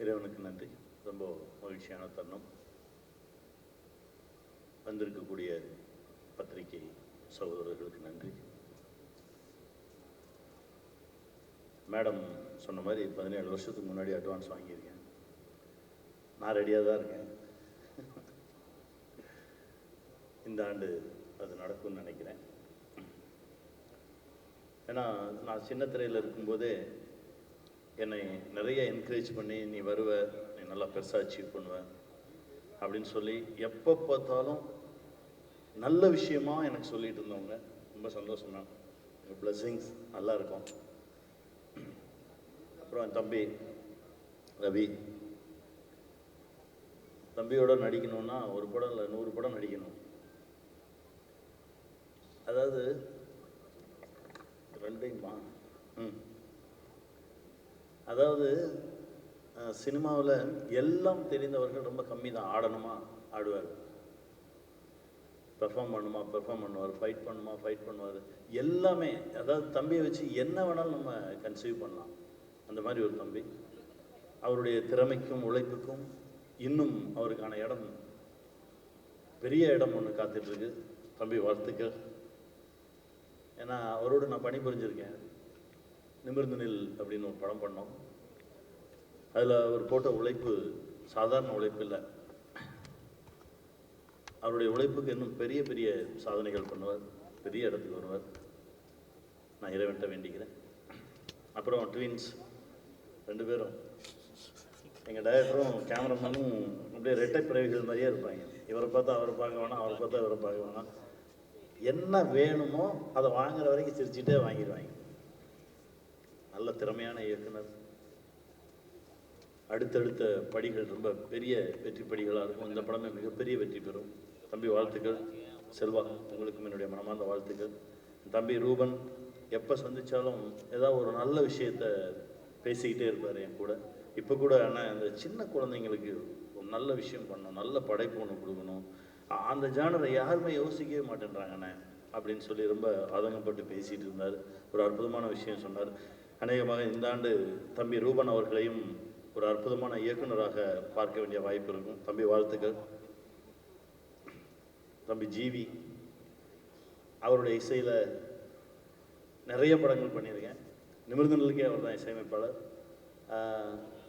இறைவனுக்கு நன்றி. ரொம்ப மகிழ்ச்சியான தருணம். வந்திருக்கக்கூடிய பத்திரிகை சகோதரர்களுக்கு நன்றி. மேடம் சொன்ன மாதிரி பதினேழு வருஷத்துக்கு முன்னாடி அட்வான்ஸ் வாங்கியிருக்கேன். நான் ரெடியாக தான் இருக்கேன். இந்த ஆண்டு அது நடக்கும்னு நினைக்கிறேன். ஏன்னா நான் சின்ன திரையில் இருக்கும்போதே என்னை நிறைய என்கரேஜ் பண்ணி நீ வருவ நீ நல்லா பெருசாக அச்சீவ் பண்ணுவ அப்படின்னு சொல்லி எப்போ பார்த்தாலும் நல்ல விஷயமா எனக்கு சொல்லிட்டு இருந்தவங்க ரொம்ப சந்தோஷம் தான். உங்கள் நல்லா இருக்கும். அப்புறம் என் தம்பி ரவி. தம்பியோட நடிக்கணும்னா ஒரு படம் இல்லை நூறு படம் நடிக்கணும். அதாவது ரெண்டையுமா? ம். அதாவது சினிமாவில் எல்லாம் தெரிந்தவர்கள் ரொம்ப கம்மி தான் ஆடணுமா? ஆடுவார். பெர்ஃபார்ம் பண்ணுமா? பெர்ஃபார்ம் பண்ணுவார். ஃபைட் பண்ணுமா? ஃபைட் பண்ணுவார். எல்லாமே அதாவது தம்பியை வச்சு என்ன வேணாலும் நம்ம கன்சீவ் பண்ணலாம். அந்த மாதிரி ஒரு தம்பி. அவருடைய திறமைக்கும் உழைப்புக்கும் இன்னும் அவருக்கான இடம் பெரிய இடம் ஒன்று காத்துட்ருக்கு தம்பி வாழ்த்துக்கள். ஏன்னா அவரோடு நான் பணிபுரிஞ்சிருக்கேன். நிமிர்ந்து நில் அப்படின்னு ஒரு படம் பண்ணோம். அதில் அவர் போட்ட உழைப்பு சாதாரண உழைப்பு இல்லை. அவருடைய உழைப்புக்கு இன்னும் பெரிய பெரிய சாதனைகள் பண்ணுவார். பெரிய இடத்துக்கு வருவார். நான் இறைவன்ட்ட வேண்டிக்கிறேன். அப்புறம் ட்வின்ஸ் ரெண்டு பேரும். எங்கள் டைரக்டரும் கேமராமேனும் அப்படியே ரெட்டை பிறவிகள் மாதிரியே இருப்பாங்க. இவரை பார்த்தா அவரை பார்க்க வேணாம் அவரை பார்த்தா இவரை பார்க்க வேணாம். என்ன வேணுமோ அதை வாங்குற வரைக்கும் சிரிச்சுட்டே வாங்கிடுவாங்க. நல்ல திறமையான இயக்குனர். அடுத்தடுத்த படிகள் ரொம்ப பெரிய வெற்றி படிகளாக இருக்கும். இந்த படமே மிகப்பெரிய வெற்றி பெறும். தம்பி வாழ்த்துக்கள். செல்வா உங்களுக்கும் என்னுடைய மனமார்ந்த வாழ்த்துக்கள். தம்பி ரூபன் எப்போ சந்தித்தாலும் ஏதாவது ஒரு நல்ல விஷயத்த பேசிக்கிட்டே இருப்பார் என் கூட. இப்போ கூட ஆனால் அந்த சின்ன குழந்தைங்களுக்கு ஒரு நல்ல விஷயம் பண்ணணும் நல்ல படைப்பு ஒன்று கொடுக்கணும். அந்த ஜானரை யாருமே யோசிக்கவே மாட்டேன்றாங்கண்ணே அப்படின்னு சொல்லி ரொம்ப ஆதங்கப்பட்டு பேசிகிட்டு இருந்தார். ஒரு அற்புதமான விஷயம் சொன்னார். அநேகமாக இந்த ஆண்டு தம்பி ரூபன் அவர்களையும் ஒரு அற்புதமான இயக்குனராக பார்க்க வேண்டிய வாய்ப்பு இருக்கும். தம்பி வாழ்த்துக்கள். தம்பி ஜீவி அவருடைய இசையில் நிறைய படங்கள் பண்ணியிருக்கேன். நிமிர்ந்த நிலைக்கே அவர் தான் இசையமைப்பாளர்.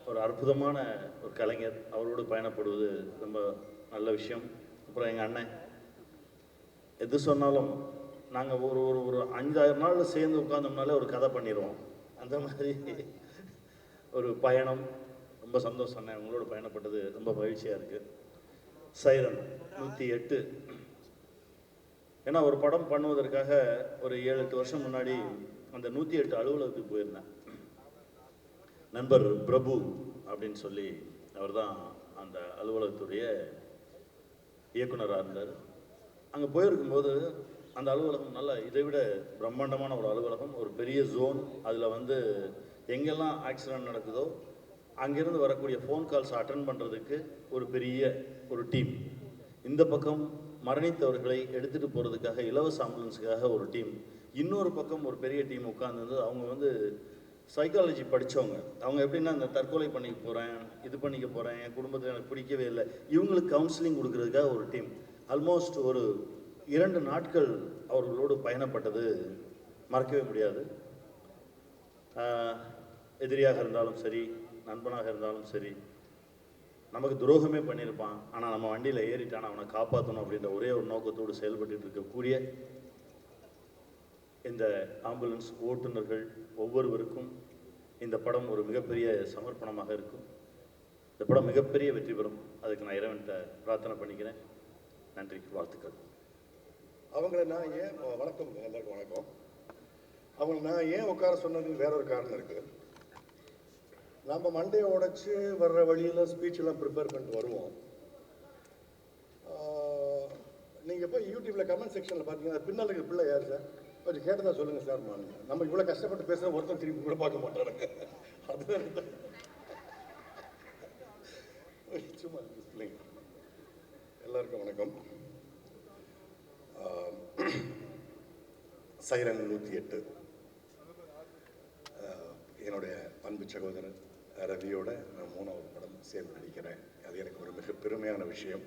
ஒரு அற்புதமான ஒரு கலைஞர். அவரோடு பயணப்படுவது ரொம்ப நல்ல விஷயம். அப்புறம் எங்கள் அண்ணன். எது சொன்னாலும் நாங்கள் ஒரு ஒரு ஒரு அஞ்சாயிரம் நாள் சேர்ந்து உட்காந்தோம்னாலே ஒரு கதை பண்ணிடுவோம். அந்த மாதிரி ஒரு பயணம் ரொம்ப சந்தோஷம் அண்ணன் உங்களோட பயணப்பட்டது ரொம்ப மகிழ்ச்சியாக இருக்குது சைரன் நூற்றி எட்டு. ஏன்னா ஒரு படம் பண்ணுவதற்காக ஒரு ஏழு எட்டு வருஷம் முன்னாடி அந்த நூற்றி எட்டு அலுவலகத்துக்கு போயிருந்தேன். நண்பர் பிரபு அப்படின்னு சொல்லி அவர்தான் அந்த அலுவலகத்துடைய இயக்குனராக இருந்தார். அங்கே போயிருக்கும்போது அந்த அலுவலகம் நல்ல இதை விட பிரம்மாண்டமான ஒரு அலுவலகம் ஒரு பெரிய ஜோன் அதில் வந்து எங்கெல்லாம் ஆக்சிடென்ட் நடக்குதோ அங்கேருந்து வரக்கூடிய ஃபோன் கால்ஸ் அட்டன் பண்ணுறதுக்கு ஒரு பெரிய ஒரு டீம் இந்த பக்கம் மரணித்தவர்களை எடுத்துகிட்டு போகிறதுக்காக இலவச ஆம்புலன்ஸுக்காக ஒரு டீம் இன்னொரு பக்கம் ஒரு பெரிய டீம் உட்காந்துருந்து அவங்க வந்து சைக்காலஜி படித்தவங்க அவங்க எப்படின்னா இந்த தற்கொலை பண்ணிக்க போகிறேன் இது பண்ணிக்க போகிறேன் என் குடும்பத்தில் எனக்கு பிடிக்கவே இல்லை. இவங்களுக்கு கவுன்சிலிங் கொடுக்குறதுக்காக ஒரு டீம் ஆல்மோஸ்ட் ஒரு இரண்டு நாட்கள் அவர்களோடு பயணப்பட்டது மறக்கவே முடியாது. எதிரியாக இருந்தாலும் சரி நண்பனாக இருந்தாலும் சரி நமக்கு துரோகமே பண்ணியிருப்பான். ஆனால் நம்ம வண்டியில் ஏறிட்டான் அவனை காப்பாற்றணும் அப்படின்ற ஒரே ஒரு நோக்கத்தோடு செயல்பட்டு இருக்கக்கூடிய இந்த ஆம்புலன்ஸ் ஓட்டுநர்கள் ஒவ்வொருவருக்கும் இந்த படம் ஒரு மிகப்பெரிய சமர்ப்பணமாக இருக்கும். இந்த படம் மிகப்பெரிய வெற்றி பெறும். அதுக்கு நான் இறைவன்கிட்ட பிரார்த்தனை பண்ணிக்கிறேன். நன்றி வாழ்த்துக்கள். அவங்கள நான் ஏன் வணக்கம் எல்லாருக்கும் வணக்கம். அவங்கள நான் ஏன் உட்கார சொன்னதுக்கு வேற ஒரு காரணம் இருக்கு. நம்ம மண்டையை உடைச்சு வர்ற வழியில் ஸ்பீச் எல்லாம் ப்ரிப்பேர் பண்ணிட்டு வருவோம். நீங்கள் போய் யூடியூப்ல கமெண்ட் செக்ஷனில் பார்த்தீங்கன்னா பின்னால் இருக்கிற பிள்ளை யார் சார் கொஞ்சம் கேட்டதா சொல்லுங்கள் சார் நம்ம இவ்வளோ கஷ்டப்பட்டு பேசுகிற ஒருத்தர் திரும்பி கூட பார்க்க மாட்டாங்க அது சும்மா பிள்ளைங்க. எல்லாருக்கும் வணக்கம். சைரன் நூற்றி எட்டு. என்னுடைய அன்பு சகோதரர் ரவியோட நான் மூணாவது படம் சேர்ந்து நடிக்கிறேன். அது எனக்கு ஒரு மிக பெருமையான விஷயம்.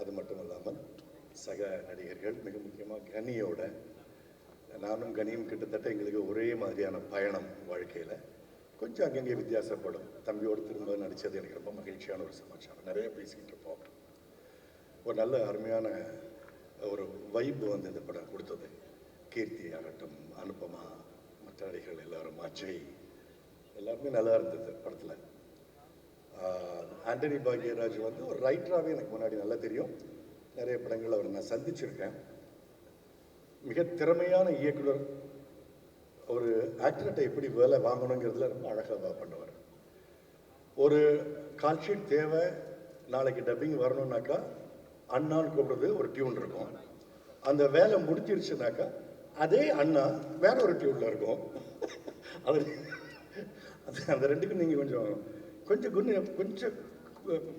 அது மட்டும் இல்லாமல் சக நடிகர்கள் மிக முக்கியமாக கனியோட நானும் கனியும் கிட்டத்தட்ட எங்களுக்கு ஒரே மாதிரியான பயணம் வாழ்க்கையில். கொஞ்சம் அங்கங்கே வித்தியாசப்படும். தம்பியோடு திரும்ப நடித்தது எனக்கு ரொம்ப மகிழ்ச்சியான ஒரு சமாச்சாரம். நிறைய பேசிக்கிட்டு இருப்போம். ஒரு நல்ல அருமையான ஒரு வைப்பு வந்து இந்த படம் கொடுத்தது. கீர்த்தி ஆகட்டும் அனுபமா மற்ற நடிகர்கள் எல்லாரும் அஜய் எல்லாருமே நல்லா இருந்தது படத்தில். ஆண்டனி பாக்யராஜ் வந்து ஒரு ரைட்டராகவே எனக்கு முன்னாடி நல்லா தெரியும். நிறைய படங்கள் அவர் நான் சந்திச்சிருக்கேன். மிக திறமையான இயக்குனர். ஒரு ஆக்டர்கிட்ட எப்படி வேலை வாங்கணுங்கிறதுல ரொம்ப அழகாக பண்ணுவார். ஒரு கால்ஷீட் தேவை நாளைக்கு டப்பிங் வரணுன்னாக்கா அண்ணான்னு கூப்பிடுறது ஒரு டியூன் இருக்கும். அந்த வேலை முடிச்சிருச்சுனாக்கா அதே அண்ணா வேற ஒரு டியூன்ல இருக்கும். அது அது அந்த ரெண்டுக்கும் நீங்கள் கொஞ்சம் கொஞ்சம் குன்னு கொஞ்சம்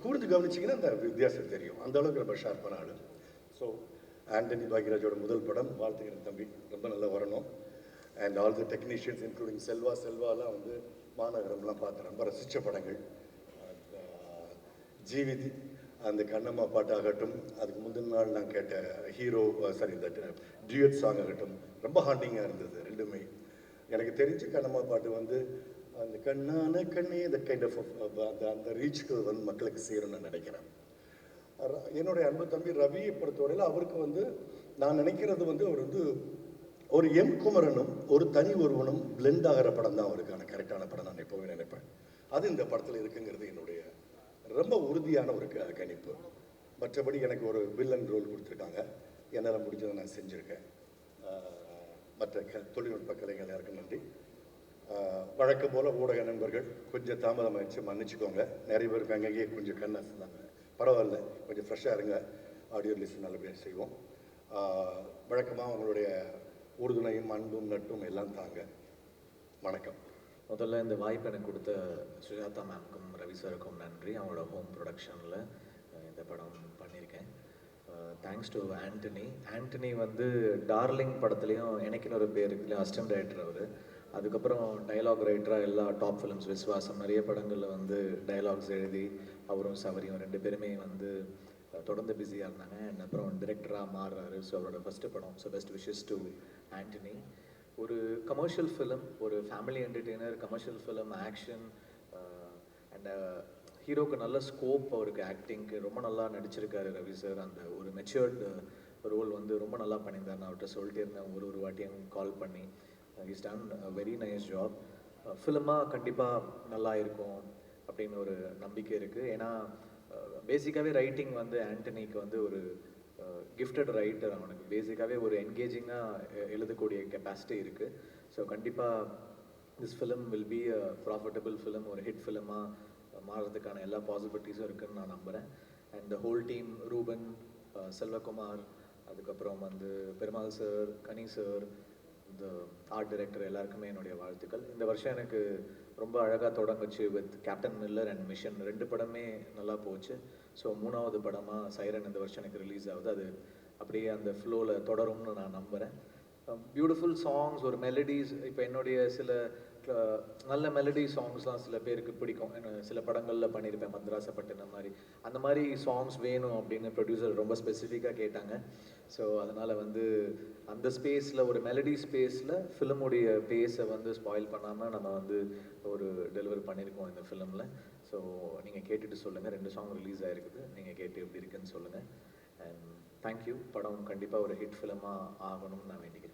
கூர்ந்து கவனிச்சிங்கன்னா அந்த வித்தியாசம் தெரியும். அந்த அளவுக்கு ரொம்ப ஷார்ப்பான ஆள். ஸோ ஆண்டனி பாக்யராஜோட முதல் படம் வாழ்த்துக்கிறேன் தம்பி. ரொம்ப நல்லா வரணும். And all the technicians including Selva செல்வாலாம் வந்து மாநகரம்லாம் பார்த்து ரொம்ப ரசித்த படங்கள். ஜீவிதி அந்த கண்ணம்மா பாட்டாகட்டும் அதுக்கு முந்தின நாள் நான் கேட்ட ஹீரோ சாரி இந்த டியூட் சாங் ஆகட்டும் ரொம்ப ஹாண்டிங்காக இருந்தது ரெண்டுமே. எனக்கு தெரிஞ்ச கண்ணம்மா பாட்டு வந்து அந்த கண்ணான கண்ணே இந்த கைண்ட் ஆஃப் அந்த அந்த ரீச்சுக்கு வந்து மக்களுக்கு சேரும்னு நான் நினைக்கிறேன். என்னுடைய அன்பு தம்பி ரவியை பொறுத்தவரையில் அவருக்கு வந்து நான் நினைக்கிறது வந்து அவர் வந்து ஒரு எம் குமரனும் ஒரு தனி ஒருவனும் பிளெண்ட் ஆகிற படம் தான் அவருக்கான கரெக்டான படம் நான் எப்போவுமே நினைப்பேன். அது இந்த படத்தில் இருக்குங்கிறது என்னுடைய ரொம்ப உறுதியான ஒரு கணிப்பு. மற்றபடி எனக்கு ஒரு வில்லன் ரோல் கொடுத்துருக்காங்க. என்னால் முடிஞ்சதை நான் செஞ்சுருக்கேன். மற்ற க தொழில்நுட்ப கலைஞர் யாருக்கும் நன்றி. வழக்கம் போல் ஊடக நண்பர்கள் கொஞ்சம் தாமதமாகிடுச்சு மன்னிச்சுக்கோங்க. நிறைய பேருக்கு அங்கங்கேயே கொஞ்சம் கண்ணா சொன்னாங்க பரவாயில்ல கொஞ்சம் ஃப்ரெஷ்ஷாக இருங்க. ஆடியோ லிஸ்ட் நல்லபடியாக செய்வோம். வழக்கமாக உங்களுடைய உறுதுணையும் அன்பும் நட்பும் எல்லாம் தாங்க. வணக்கம். முதல்ல இந்த வாய்ப்பு எனக்கு கொடுத்த சுஜாதா மேம்க்கும் ரவி சாருக்கும் நன்றி. அவங்களோட ஹோம் ப்ரொடக்ஷனில் இந்த படம் பண்ணியிருக்கேன். தேங்க்ஸ் டு ஆண்டனி ஆண்டனி வந்து டார்லிங் படத்துலையும் எனக்குன்னு ஒரு பேர் இருக்குல்ல அஸ்டம் டைரக்டர் அவர். அதுக்கப்புறம் டைலாக் ரைட்டராக எல்லா டாப் ஃபிலிம்ஸ் விஸ்வாசம் நிறைய படங்களில் வந்து டைலாக்ஸ் எழுதி அவரும் சவரியும் ரெண்டு பேருமே வந்து தொடர்ந்து பிஸியாக இருந்தாங்க. அண்ட் அப்புறம் டிரெக்டராக மாறுறாரு. ஸோ அவரோட ஃபஸ்ட்டு படம். So best wishes to Antony ஒரு கமர்ஷியல் ஃபிலிம் ஒரு family entertainer commercial film action and ஹீரோக்கு நல்ல ஸ்கோப் அவருக்கு ஆக்டிங்க்கு ரொம்ப நல்லா நடிச்சிருக்காரு ரவி சார் அந்த ஒரு மெச்சூர்டு ரோல் uh, வந்து ரொம்ப நல்லா பண்ணியிருந்தார். நான் அவர்கிட்ட சொல்லிட்டே இருந்தேன் ஒரு ஒரு வாட்டியும் கால் பண்ணி. Is done very nice job ஃபிலிமாக கண்டிப்பாக நல்லா இருக்கும் அப்படின்னு ஒரு நம்பிக்கை இருக்குது ஏன்னா uh, பேசிக்காகவே ரைட்டிங் வந்து ஆண்டனிக்கு வந்து ஒரு கிஃப்டட் ரைட்டர் அவனுக்கு. பேசிக்காகவே ஒரு என்கேஜிங்காக எழுதக்கூடிய கெப்பாசிட்டி இருக்குது ஸோ கண்டிப்பாக this film will be a profitable film ஒரு ஹிட் ஃபிலிமாக மாறுறதுக்கான எல்லா பாசிபிலிட்டிஸும் இருக்குன்னு நான் நம்புகிறேன் and the whole team Ruben Selvakumar அதுக்கப்புறம் வந்து பெருமாள் சார் கனி சார் இந்த ஆர்ட் டைரக்டர் எல்லாருக்குமே என்னுடைய வாழ்த்துக்கள். இந்த வருஷம் எனக்கு ரொம்ப அழகாக தொடங்குச்சு with Captain Miller and Mission ரெண்டு படமே நல்லா போச்சு. ஸோ மூணாவது படமாக சைரன் இந்த வருஷம் எனக்கு ரிலீஸ் ஆகுது. அது அப்படியே அந்த ஃப்ளோவில் தொடரும்னு நான் நம்புகிறேன் பியூட்டிஃபுல் சாங்ஸ் ஒரு மெலடிஸ் இப்போ என்னுடைய சில நல்ல மெலடி சாங்ஸ்லாம் சில பேருக்கு பிடிக்கும். சில படங்களில் பண்ணியிருப்பேன் மத்ராசப்பட்டு இந்த மாதிரி. அந்த மாதிரி சாங்ஸ் வேணும் அப்படின்னு ப்ரொடியூசர் ரொம்ப ஸ்பெசிஃபிக்காக கேட்டாங்க. ஸோ அதனால் வந்து அந்த ஸ்பேஸில் ஒரு மெலடி ஸ்பேஸில் ஃபிலிமுடைய பேஸை வந்து ஸ்பாயில் பண்ணாமல் நம்ம வந்து ஒரு டெலிவர் பண்ணியிருக்கோம் இந்த ஃபிலிமில் ஸோ நீங்கள் கேட்டுட்டு சொல்லுங்கள் ரெண்டு சாங் ரிலீஸ் ஆகிருக்குது நீங்கள் கேட்டு எப்படி இருக்குன்னு சொல்லுங்கள் அண்ட் தேங்க்யூ படம் கண்டிப்பாக ஒரு ஹிட் ஃபிலிமாக ஆகணும்னு நான் வேண்டிக்கிறேன்.